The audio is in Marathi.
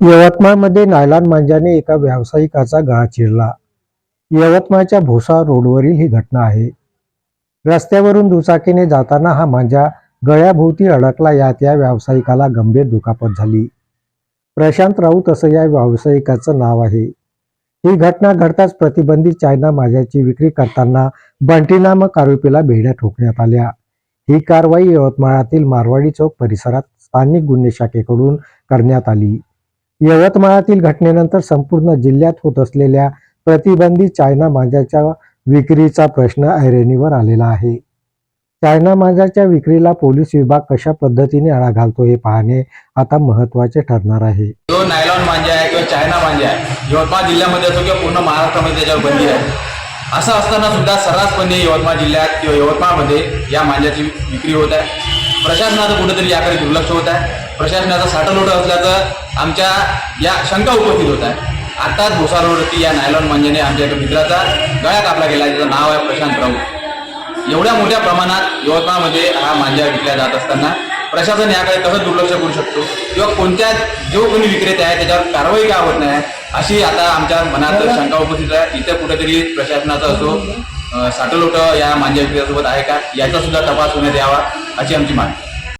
यवतमाळमध्ये नायलॉन मांजाने एका व्यावसायिकाचा गळा चिरला. यवतमाळच्या भोसा रोडवरील ही घटना आहे. रस्त्यावरून दुचाकीने जाताना हा मांजा गळ्याभोवती अडकला यात या व्यावसायिकाला गंभीर दुखापत झाली. प्रशांत राऊत असं या व्यावसायिकाचं नाव आहे. ही घटना घडताच प्रतिबंधित चायना मांजाची विक्री करताना बंटी नामक आरोपीला बेड्या ठोकण्यात आल्या. ही कारवाई यवतमाळातील मारवाडी चौक परिसरात स्थानिक गुन्हे शाखेकडून करण्यात आली. यवतमाळातील घटनेनंतर संपूर्ण जिल्ह्यात होत असलेल्या प्रतिबंधित चायना मांजाच्या विक्रीचा प्रश्न ऐरणीवर आलेला आहे. चायना मांजाच्या विक्रीला पोलीस विभाग कशा पद्धतीने आळा घालतो हे पाहणे आता महत्त्वाचे ठरणार आहे. जो नायलॉन मांजा आहे किंवा चायना मांजा आहे यवतमाळ जिल्ह्यामध्ये असो किंवा पूर्ण महाराष्ट्रामध्ये त्याच्यावर बंदी आहे असं असताना सुद्धा सर्रासपणे यवतमाळ जिल्ह्यात किंवा यवतमाळमध्ये या मांजाची विक्री होत आहे. प्रशासनाचं कुठेतरी याकडे दुर्लक्ष होत आहे. प्रशासनाचा साठलोट असल्याचं आमच्या या शंका उपस्थित होत आहे. आत्ताच भोसा रोडवरती या नायलॉन मांजेने आमच्या एका मित्राचा गळा कापला गेला त्याचं नाव आहे प्रशांत राऊत एवढ्या मोठ्या प्रमाणात यवतमाळमध्ये हा मांजा विकल्या जात असताना प्रशासन याकडे कसं दुर्लक्ष करू शकतो? किंवा कोणत्या जो कोणी विक्रेते आहे त्याच्यावर कारवाई का होत नाही? अशी आता आमच्या मनात शंका उपस्थित आहे. इतर कुठेतरी प्रशासनाचा असो साठलोट या मांजा विक्रेत्यासोबत आहे का? याचा सुद्धा तपास होण्यात यावा अशी आमची मागणी